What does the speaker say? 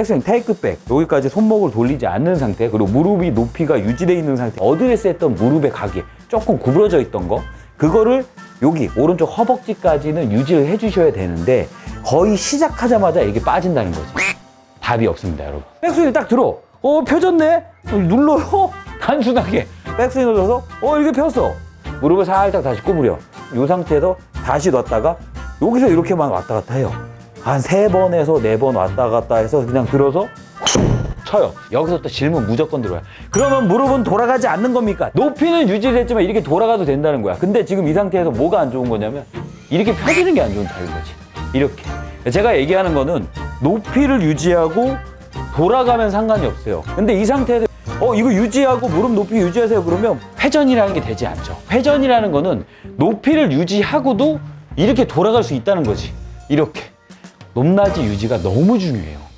백스윙 테이크백. 여기까지 손목을 돌리지 않는 상태 그리고 무릎이 높이가 유지되어 있는 상태. 어드레스 했던 무릎의 각이 조금 구부러져 있던 거 그거를 여기 오른쪽 허벅지까지는 유지를 해주셔야 되는데 거의 시작하자마자 이게 빠진다는 거지. 답이 없습니다 여러분. 백스윙 딱 들어. 어 펴졌네? 어, 눌러요? 단순하게. 백스윙을 넣어서 어 이게 폈어 무릎을 살짝 다시 구부려. 이 상태에서 다시 놨다가 여기서 이렇게만 왔다 갔다 해요 한 세 번에서 네 번 왔다 갔다 해서 그냥 들어서 쳐요. 여기서 또 질문 무조건 들어요. 그러면 무릎은 돌아가지 않는 겁니까? 높이는 유지를 했지만 이렇게 돌아가도 된다는 거야. 근데 지금 이 상태에서 뭐가 안 좋은 거냐면 이렇게 펴지는 게 안 좋다는 거지. 이렇게. 제가 얘기하는 거는 높이를 유지하고 돌아가면 상관이 없어요. 근데 이 상태에서 어 이거 유지하고 무릎 높이 유지하세요 그러면 회전이라는 게 되지 않죠. 회전이라는 거는 높이를 유지하고도 이렇게 돌아갈 수 있다는 거지. 이렇게. 높낮이 유지가 너무 중요해요.